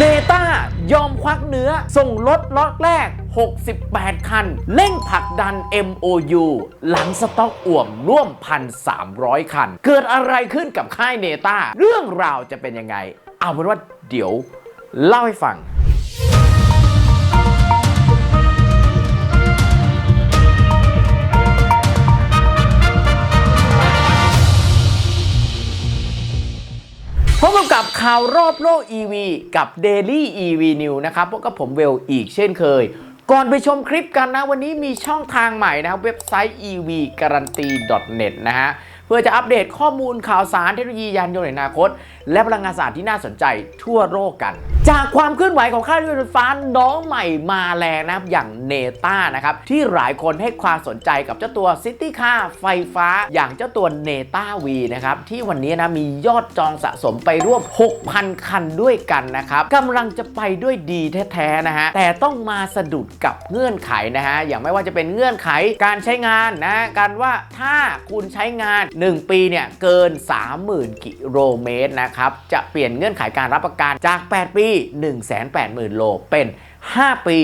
เนต้ายอมควักเนื้อ ส่งรถล็อตแรก 68 คัน เร่งผลักดัน MOU หลังสต็อกอ่วมร่วม 1,300 คัน เกิดอะไรขึ้นกับค่ายเนต้า เรื่องราวจะเป็นยังไง เอาเป็นว่าเดี๋ยว เล่าให้ฟัง ข่าวรอบโลก EV กับ Daily EV News นะครับพบกับผมเวลอีกเช่นเคย ก่อนไปชมคลิปกันนะ วันนี้มีช่องทางใหม่นะครับเว็บไซต์ ev guarantee net นะฮะ เพื่อจะอัปเดตข้อมูลข่าวสารเทคโนโลยียานยนต์ในอนาคต และพลังงานสะอาดที่น่าสนใจทั่วโลกกัน จากความเคลื่อนไหวของค่ายรถยนต์ไฟฟ้าน้องใหม่มาแรงนะครับอย่างเนต้านะครับที่หลายคนให้ความสนใจกับเจ้าตัวซิตี้ค่าไฟฟ้าอย่างเจ้าตัวเนต้าวีนะครับที่วันนี้นะมียอดจองสะสมไปร่วม 6,000 คันด้วยกันนะครับกำลังจะไปด้วยดีแท้ๆนะฮะแต่ต้องมาสะดุดกับเงื่อนไขนะฮะอย่างไม่ว่าจะเป็นเงื่อนไขการใช้งานนะการว่าถ้าคุณใช้งาน 1 ปีเนี่ยเกิน 30,000 กิโลเมตรนะครับจะเปลี่ยนเงื่อนไขการรับประกันจาก 8 ปี 180,000 โลเป็น 5 ปี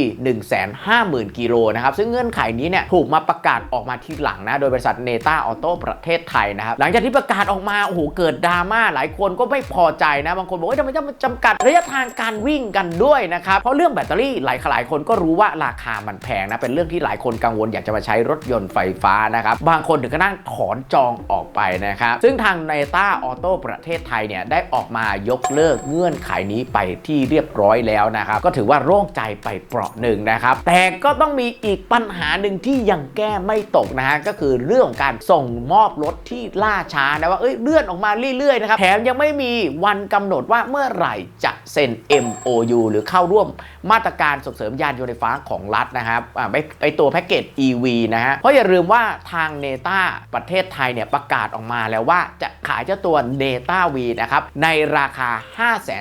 150,000 กิโลนะครับ ซึ่งเงื่อนไขนี้เนี่ยถูกมาประกาศออกมาทีหลังนะ โดยบริษัทเนต้าออโต้ประเทศไทยนะครับ หลังจากที่ประกาศออกมา โอ้โห เกิดดราม่าหลายคนก็ไม่พอใจนะ บางคนบอกว่าทำไมต้องมาจำกัดระยะทางการวิ่งกันด้วยนะครับ เพราะเรื่องแบตเตอรี่หลายหลายคนก็รู้ว่าราคามันแพงนะ เป็นเรื่องที่หลายคนกังวลอยากจะมาใช้รถยนต์ไฟฟ้านะครับ บางคนถึงก็นั่งถอนจองออกไปนะครับ ซึ่งทางเนต้าออโต้ประเทศไทยเนี่ยได้ออกมายกเลิกเงื่อนไขนี้ไปที่เรียบร้อยแล้วนะครับ ก็ถือว่าโล่งใจไปเปราะหนึ่งนะครับ แต่ก็ต้องมีอีกปัญหาหนึ่งที่ยังแก้ไม่ตกนะฮะก็คือเรื่องของการส่งมอบรถที่ล่าช้านะว่าเอ้ยเลื่อนออกมาเรื่อยๆนะครับแถมยังไม่มีวันกำหนดว่าเมื่อไหร่จะเซ็น MOU หรือเข้าร่วมมาตรการส่งเสริมยานยนต์ไฟฟ้าของรัฐนะครับไอไอตัวแพ็กเกจ EV นะฮะเพราะอย่าลืมว่าทางเนต้าประเทศไทยเนี่ยประกาศออกมาแล้วว่าจะขายเจ้าตัวเนต้า V นะครับในราคา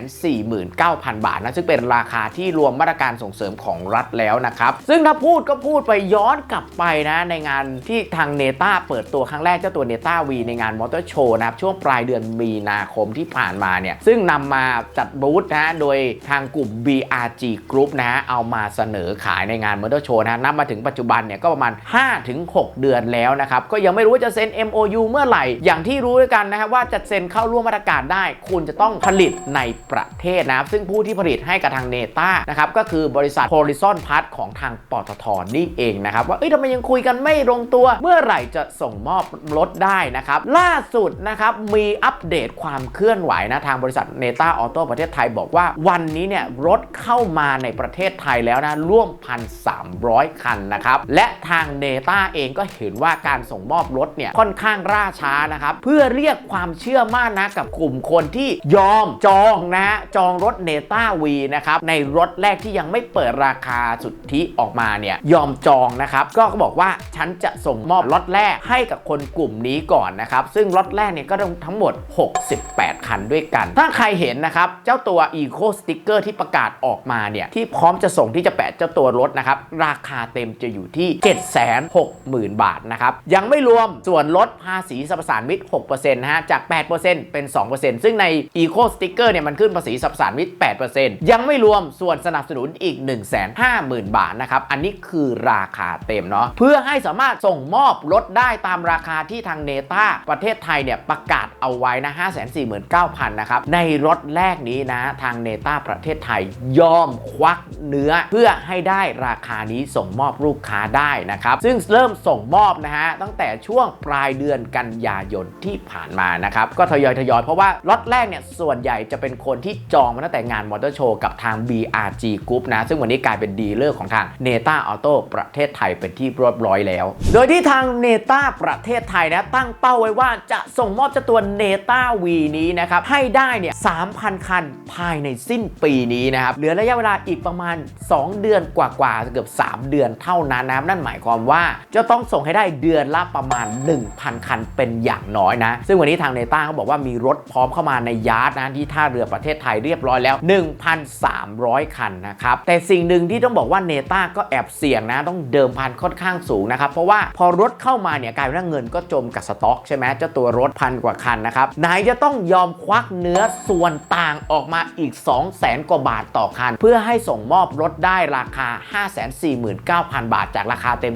549,000 บาทนะซึ่งเป็นราคาที่รวมมาตรการส่งเสริมของรัฐแล้วนะครับซึ่งถ้าพูดก็พูดไปย้อนกลับไปนะในงานที่ทางเนต้าเปิดตัวครั้งแรกเจ้าตัวเนต้า V ในงานมอเตอร์โชว์นะครับช่วงปลายเดือนมีนาคมที่ผ่านมาเนี่ยซึ่งนำมาจัดบูธนะฮะโดยทางกลุ่ม BRG Group นะฮะเอามาเสนอขายในงานมอเตอร์โชว์นะนับมาถึงปัจจุบันเนี่ยก็ประมาณ 5-6 เดือนแล้วนะครับก็ยังไม่รู้ว่าจะเซ็น MOU เมื่อไหร่ อย่างที่รู้ด้วยกันนะครับว่าจะเซ็นเข้าร่วมมาตรการได้ คุณจะต้องผลิตในประเทศนะครับซึ่งผู้ที่ผลิตให้กับทางเนต้านะครับก็คือบริษัท Horizon p a s ของทางปตทนี่เองนะครับว่าเอ้ยทำไมยังคุยกันไม่ลงตัว เมื่อไหร่จะส่งมอบรถได้นะครับล่าสุดนะครับมีอัปเดตความเคลื่อนไหวนะทางบริษัทเนต้าออโต้ประเทศไทยบอกว่าวันนี้เนี่ยรถเข้ามาในประเทศไทยแล้วนะร่วม 1,300 คันนะครับ และทางเนต้าเองก็เห็นว่าการส่งมอบรถเนี่ยค่อนข้างล่าช้านะครับ เพื่อเรียกความเชื่อมั่นนะกับกลุ่มคนที่ยอมจองนะจองรถเนต้าวีนะครับในรถแรกที่ยังไม่เปิดราคาสุทธิออกมาเนี่ยยอมจองนะครับ ก็บอกว่าฉันจะส่งมอบล็อตแรกให้กับคนกลุ่มนี้ก่อนนะครับ ซึ่งล็อตแรกเนี่ยก็ทั้งหมด 68 คันด้วยกัน ถ้าใครเห็นนะครับ เจ้าตัว Eco Sticker ที่ประกาศออกมาเนี่ย ที่พร้อมจะส่งที่จะแปะเจ้าตัวรถนะครับ ราคาเต็มจะอยู่ที่ 760,000 บาทนะครับ ยังไม่รวมส่วนลดภาษีสรรพสานมิตร6%นะฮะจาก 8%เป็น 2%ซึ่งใน Eco Sticker เนี่ยมันขึ้นภาษีสรรพสานมิตร8%ยังไม่รวมส่วนสนับสนุนอีก 150,000 บาทนะครับ อันนี้คือราคาเต็มเนาะเพื่อให้สามารถส่งมอบรถได้ตามราคาที่ทางเนต้าประเทศไทยเนี่ยประกาศเอาไว้นะ549,000นะครับในรถแรกนี้นะทางเนต้าประเทศไทยยอมควักเนื้อเพื่อให้ได้ราคานี้ส่งมอบลูกค้าได้นะครับ ซึ่งเริ่มส่งมอบนะฮะตั้งแต่ช่วงปลายเดือนกันยายนที่ผ่านมานะครับ ก็ทยอยทยอยเพราะว่าล็อตแรกเนี่ยส่วนใหญ่จะเป็นคนที่จองมาตั้งแต่งานมอเตอร์โชว์กับทาง BRG Group นะ ซึ่งวันนี้กลายเป็นดีลเลอร์ของทางเนต้าออโต้ประเทศไทยเป็นที่เรียบร้อยแล้ว โดยที่ทางเนต้าประเทศไทยนะตั้งเป้าไว้ว่าจะส่งมอบเจ้าตัวเนต้าวีนี้นะครับให้ได้เนี่ย3,000 คันภายในสิ้นปีนี้นะครับ เหลือระยะเวลาอีกประมาณ 2 เดือนกว่าๆเกือบ 3 เดือนเท่านั้นนะครับ นั่นหมายความว่าจะต้องส่งให้ได้เดือนละประมาณ 1,000 คันเป็นอย่างน้อยนะ ซึ่งวันนี้ทางเนต้าเขาบอกว่ามีรถพร้อมเข้ามาในยาร์ดนะที่ท่าเรือประเทศไทยเรียบร้อยแล้ว 1,300 คันนะครับ แต่สิ่งหนึ่งที่ต้องบอกว่าเนต้าก็แอบเสี่ยงนะต้องเดิมพันค่อนข้างสูงนะครับเพราะว่าพอรถเข้ามาเนี่ยกลายเป็นว่าเงินก็จมกับสต็อกใช่ไหมเจ้าตัวรถพันกว่าคันนะครับไหนจะต้องยอมควักเนื้อส่วนต่างออกมาอีอีก 2 0 0แสนกว่าบาทต่อคัน เพื่อให้ส่งมอบรถได้ราคา 549,000 บาท จากราคาเต็ม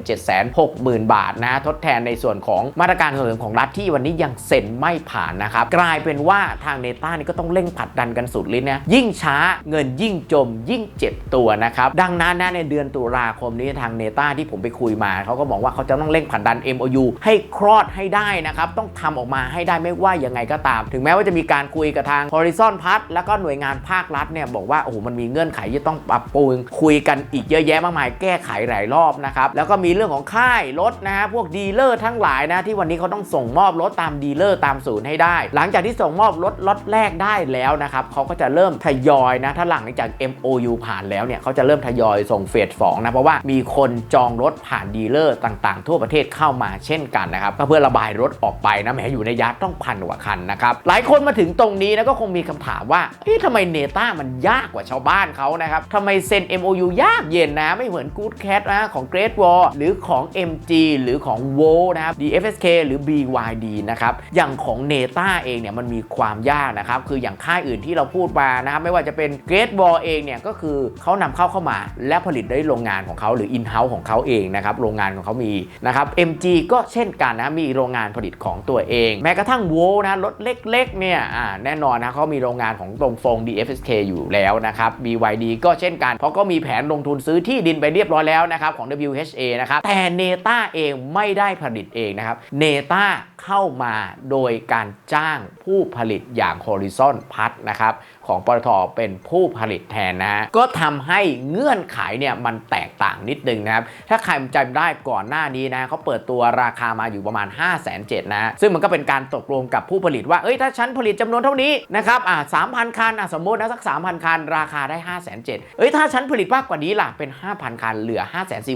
760,000 บาทนะทดแทนในส่วนของมาตรการส่งเสริมของรัฐที่วันนี้ยังเซ็นไม่ผ่านนะครับ กลายเป็นว่าทางเนต้านี่ก็ต้องเร่งผลักดันกันสุดฤทธิ์นะยิ่งช้าเงินยิ่งจมยิ่งเจ็บตัวนะครับ ดังนั้นนะในเดือนตุลาคมนี้ทางเนต้าที่ผมไปคุยมาเขาก็บอกว่าเขาจะต้องเร่งผลักดัน MOU ให้คลอดให้ได้นะครับต้องทำออกมาให้ได้ไม่ว่ายังไงก็ตาม ถึงแม้ว่าจะมีการคุยกับทาง Horizon p a s แล้วก็หน่วยงานภาครัฐเนี่ยบอกว่าโอ้โหมันมีเงื่อนไขที่ต้องปรับปรุงคุยกันอีกเยอะแยะมากมายแก้ไขหลายรอบนะครับแล้วก็มีเรื่องของค่ายรถนะฮะพวกดีลเลอร์ทั้งหลายนะที่วันนี้เขาต้องส่งมอบรถตามดีลเลอร์ตามศูนย์ให้ได้ หลังจากที่ส่งมอบรถล็อตแรกได้แล้วนะครับเขาก็จะเริ่มทยอยนะถ้าหลังจาก MOU ผ่านแล้วเนี่ยเขาจะเริ่มทยอยส่งเฟสสองนะเพราะว่ามีคนจองรถผ่านดีลเลอร์ต่างๆ ทั่วประเทศเข้ามาเช่นกันนะครับก็เพื่อระบายรถออกไปนะแหมอยู่ในยาต้องพันกว่าคันนะครับหลายคนมาถึงตรงนี้นะก็คงมีคำถามว่าเอ๊ะทำไมเนต้ามันยากกว่าชาวบ้านเขานะครับทำไมเซ็น MOU ยากเย็นนะ ไม่เหมือน Good Cat นะของ Great Wall หรือของ MG หรือของ w o นะครับ DFSK หรือ BYD นะครับ อย่างของเนต้าเองเนี่ยมันมีความยากนะครับ คืออย่างค่ายอื่นที่เราพูดมานะครับ ไม่ว่าจะเป็น Great Wall เองเนี่ยก็คือเขานำเข้าเข้ามา และผลิตได้โรงงานของเขาหรือ in-house ของเขาเองนะครับ โรงงานของเขามีนะครับ MG ก็เช่นกันนะมีโรงงานผลิตของตัวเอง แม้กระทั่ง w o นะรถเล็กๆเนี่ยแน่นอนนะเขามีโรงงานของตรงฟง FSK อยู่แล้วนะครับ BYD ก็เช่นกัน เพราะก็มีแผนลงทุนซื้อที่ดินไปเรียบร้อยแล้วนะครับของ WHA นะครับ แต่เนต้าเองไม่ได้ผลิตเองนะครับเนต้าเข้ามาโดยการจ้างผู้ผลิตอย่าง Horizon พัทนะครับ ของปตทเป็นผู้ผลิตแทนนะฮะก็ทำให้เงื่อนไขเนี่ยมันแตกต่างนิดนึงนะครับ ถ้าใครจำได้ก่อนหน้านี้นะเขาเปิดตัวราคามาอยู่ประมาณ 5 7 0 0 0นะซึ่งมันก็เป็นการตกลงกับผู้ผลิตว่าเอ้ยถ้าฉันผลิตจำนวนเท่านี้นะครับอ่า3,000คันอะสมมตินะสัก 3,000 คัน ราคาได้ 5 7 0 0 0เอ้ยถ้าฉันผลิตมากกว่านี้ล่ะเป็น 5,000 คันเหลือ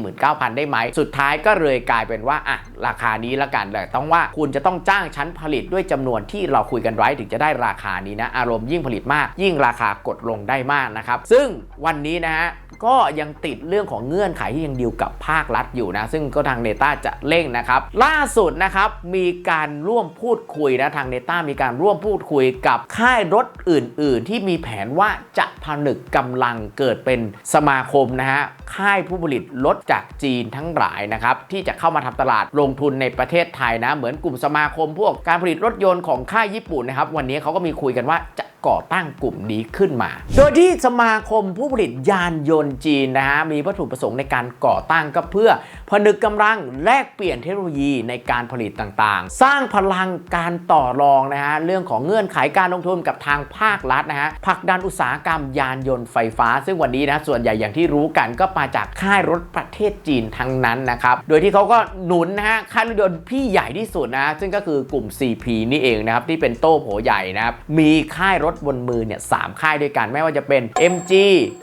549,000 ได้ไหม สุดท้ายก็เลยกลายเป็นว่าอะราคานี้ละกันแต่ต้องว่าคุณจะต้องจ้างชั้นผลิตด้วยจำนวนที่เราคุยกันไว้ถึงจะได้ราคานี้นะอารมณ์ยิ่งผลิตมากยิ่งราคากดลงได้มากนะครับ ซึ่งวันนี้นะฮะก็ยังติดเรื่องของเงื่อนไขที่ยังดีลกับภาครัฐอยู่นะ ซึ่งก็ทางเนต้าจะเร่งนะครับ ล่าสุดนะครับมีการร่วมพูดคุยนะทางเนต้ามีการร่วมพูดคุยกับค่ายรถอื่น ๆ ที่มีแผนว่าจะผนึกกำลังเกิดเป็นสมาคมนะฮะค่ายผู้ผลิตรถจากจีนทั้งหลายนะครับที่จะเข้ามาทำตลาดลงทุนในประเทศไทยนะ เหมือนกลุ่มสมาคมพวกการผลิตรถยนต์ของค่ายญี่ปุ่นนะครับ วันนี้เขาก็มีคุยกันว่าจะ ก่อตั้งกลุ่มนี้ขึ้นมา โดยที่สมาคมผู้ผลิตยานยนต์จีนนะฮะมีวัตถุประสงค์ในการก่อตั้งก็เพื่อผนึกกำลังแลกเปลี่ยนเทคโนโลยีในการผลิตต่างๆ สร้างพลังการต่อรองนะฮะเรื่องของเงื่อนไขการลงทุนกับทางภาครัฐนะฮะผลักดันอุตสาหกรรมยานยนต์ไฟฟ้า ซึ่งวันนี้นะส่วนใหญ่อย่างที่รู้กันก็มาจากค่ายรถประเทศจีนทั้งนั้นนะครับโดยที่เขาก็หนุนนะฮะค่ายรถยนต์พี่ใหญ่ที่สุดนะซึ่งก็คือกลุ่ม CP นี่เองนะครับที่เป็นโต้โผใหญ่นะครับมีค่ายรถบนมือเนี่ยสามค่ายด้วยกันไม่ว่าจะเป็น MG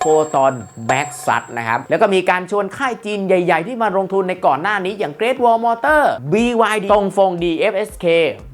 Proton b a c k s u t นะครับแล้วก็มีการชวนค่ายจีนใหญ่ ๆ ที่มาลงทุนในก่อนหน้านี้อย่าง Great Wall Motor BYD ตรงฟง DFSK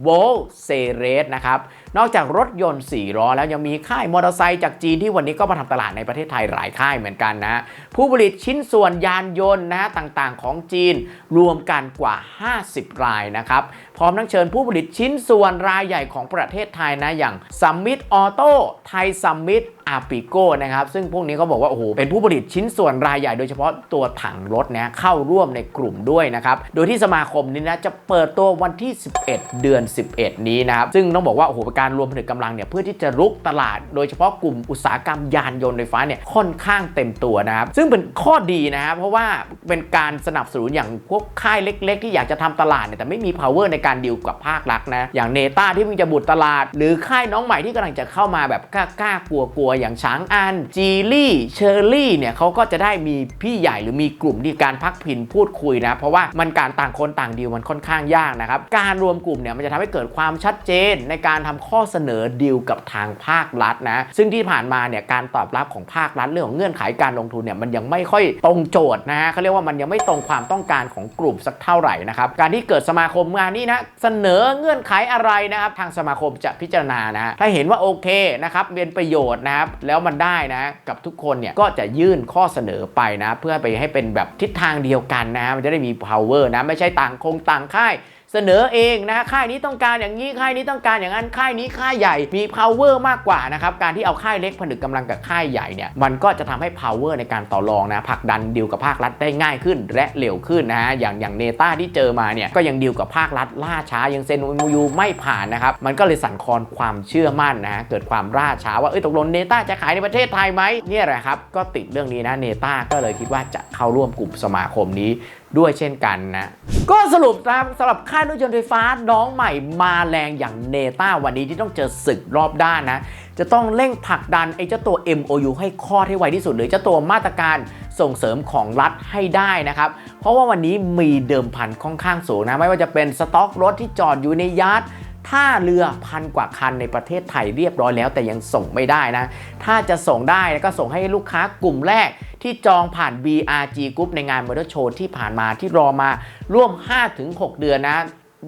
v o l s e r e s นะครับ นอกจากรถยนต์4ล้อแล้วยังมีค่ายมอเตอร์ไซค์จากจีนที่วันนี้ก็มาทำตลาดในประเทศไทยหลายค่ายเหมือนกันนะผู้ผลิตชิ้นส่วนยานยนต์นะฮะต่างๆ ของจีนรวมกันกว่า 50 รายนะครับพร้อมทั้งเชิญผู้ผลิตชิ้นส่วนรายใหญ่ของประเทศไทยนะอย่างซัมมิตออโต้ไทยซัมมิตอาปิโก้นะครับซึ่งพวกนี้เขาบอกว่าโอ้โหเป็นผู้ผลิตชิ้นส่วนรายใหญ่โดยเฉพาะตัวถังรถนะเข้าร่วมในกลุ่มด้วยนะครับโดยที่สมาคมนี้นะจะเปิดตัววันที่ 11 เดือน 11 นี้นะครับซึ่งต้องบอกว่าโอ้โหการรวมผนึกกำลังเนี่ยเพื่อที่จะรุกตลาด โดยเฉพาะกลุ่มอุตสาหกรรมยานยนต์ไฟฟ้าเนี่ยค่อนข้างเต็มตัวนะครับซึ่งเป็นข้อดีนะครับเพราะว่าเป็นการสนับสนุนอย่างพวกค่ายเล็ก ๆ ที่อยากจะทำตลาดเนี่ยแต่ไม่มี power ในการดีลกับภาครัฐนะอย่างเนต้าที่เพิ่งจะบุดตลาด หรือค่ายน้องใหม่ที่กำลังจะเข้ามาแบบกล้าๆกลัวอย่างช้างอันจีลี่เชอร์รี่เนี่ยเขาก็จะได้มีพี่ใหญ่หรือมีกลุ่มที่การพักพินพูดคุยนะ เพราะว่ามันการต่างคนต่างดีลมันค่อนข้างยากนะครับ การรวมกลุ่มเนี่ยมันจะทำให้เกิดความชัดเจนในการทำข้อเสนอดีลกับทางภาครัฐนะซึ่งที่ผ่านมาเนี่ยการตอบรับของภาครัฐเรื่องของเงื่อนไขการลงทุนเนี่ยมันยังไม่ค่อยตรงโจทย์นะฮะเขาเรียกว่ามันยังไม่ตรงความต้องการของกลุ่มสักเท่าไหร่นะครับการที่เกิดสมาคมงานนี้นะเสนอเงื่อนไขอะไรนะครับทางสมาคมจะพิจารณานะฮะถ้าเห็นว่าโอเคนะครับเป็นประโยชน์นะครับนะครับแล้วมันได้นะกับทุกคนเนี่ยก็จะยื่นข้อเสนอไปนะ เพื่อไปให้เป็นแบบทิศทางเดียวกันนะมันจะได้มี power นะไม่ใช่ต่างคงต่างค่าย เสนอเองนะค่ายนี้ต้องการอย่างนี้ค่ายนี้ต้องการอย่างนั้นค่ายนี้ค่ายใหญ่มี power มากกว่านะครับการที่เอาค่ายเล็กผนึกกำลังกับค่ายใหญ่เนี่ยมันก็จะทำให้ power ในการต่อรองนะผลักดันดีลกับภาครัฐได้ง่ายขึ้นและเร็วขึ้นนะฮะอย่างอย่างเนต้าที่เจอมาเนี่ยก็ยังดีลกับภาครัฐล่าช้ายังเซ็นมูยูไม่ผ่านนะครับมันก็เลยสั่นคลอนความเชื่อมั่นนะฮะเกิดความล่าช้าว่าเอ้ยตกลงเนต้าจะขายในประเทศไทยไหมเนี่ยแหละครับก็ติดเรื่องนี้นะเนต้าก็เลยคิดว่าจะเข้าร่วมกลุ่มสมาคมนี้ ด้วยเช่นกันนะ ก็สรุปนะครับสำหรับค่ายรถยนต์ไฟฟ้าน้องใหม่มาแรงอย่างเนต้าวันนี้ที่ต้องเจอศึกรอบด้านนะ จะต้องเร่งผลักดันไอ้เจ้าตัว MOU ให้คลอดให้ไวที่สุด หรือเจ้าตัวมาตรการส่งเสริมของรัฐให้ได้นะครับ เพราะว่าวันนี้มีเดิมพันค่อนข้างสูงนะ ไม่ว่าจะเป็นสต็อกรถที่จอดอยู่ในยาร์ด ท่าเรือพันกว่าคันในประเทศไทยเรียบร้อยแล้ว แต่ยังส่งไม่ได้นะ ถ้าจะส่งได้ก็ส่งให้ลูกค้ากลุ่มแรกที่จองผ่าน BRG Group ในงานมอเตอร์โชว์ที่ผ่านมาที่รอมาร่วม 5-6 เดือนนะ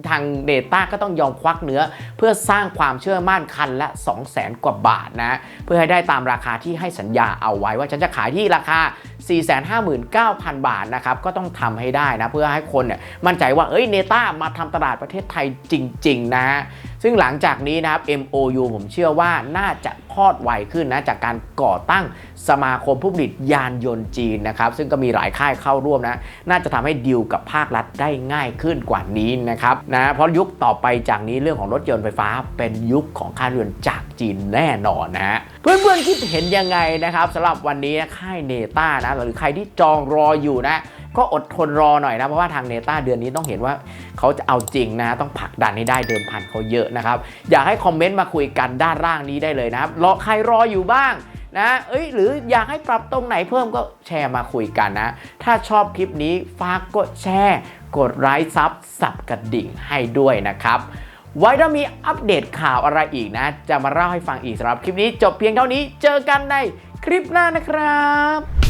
ทางเดต้าก็ต้องยอมควักเนื้อ เพื่อสร้างความเชื่อมั่นคันละ 200,000กว่าบาทนะ เพื่อให้ได้ตามราคาที่ให้สัญญาเอาไว้ว่าฉันจะขายที่ราคา 459,000 บาทนะครับก็ต้องทำให้ได้นะเพื่อให้คนเนี่ยมั่นใจว่าเอ้ยเนต้ามาทำตลาดประเทศไทยจริง ๆ นะฮะซึ่งหลังจากนี้นะครับ MOU ผมเชื่อว่าน่าจะพอดไวขึ้นนะจากการก่อตั้งสมาคมผู้ผลิตยานยนต์จีนนะครับซึ่งก็มีหลายค่ายเข้าร่วมนะน่าจะทำให้ดีลกับภาครัฐได้ง่ายขึ้นกว่านี้นะครับนะเพราะยุคต่อไปจากนี้เรื่องของรถยนต์ไฟฟ้าเป็นยุคของค่ายรถยนต์จากจีนแน่นอนนะฮะเพื่อนๆคิดเห็นยังไงนะครับสำหรับวันนี้ค่ายเนต้านะหรือใครที่จองรออยู่นะก็อดทนรอหน่อยนะเพราะว่าทางเนต้าเดือนนี้ต้องเห็นว่าเขาจะเอาจริงนะต้องผลักดันให้ได้เดิมพันเขาเยอะนะครับ อยากให้คอมเมนต์มาคุยกันด้านล่างนี้ได้เลยนะครับรอใครรออยู่บ้างนะเอ้ยหรืออยากให้ปรับตรงไหนเพิ่มก็แชร์มาคุยกันนะ ถ้าชอบคลิปนี้ฝากกดแชร์ กดไลค์ซับสับกระดิ่งให้ด้วยนะครับ ไว้ถ้ามีอัปเดตข่าวอะไรอีกนะ จะมาเล่าให้ฟังอีกสำหรับคลิปนี้จบเพียงเท่านี้ เจอกันในคลิปหน้านะครับ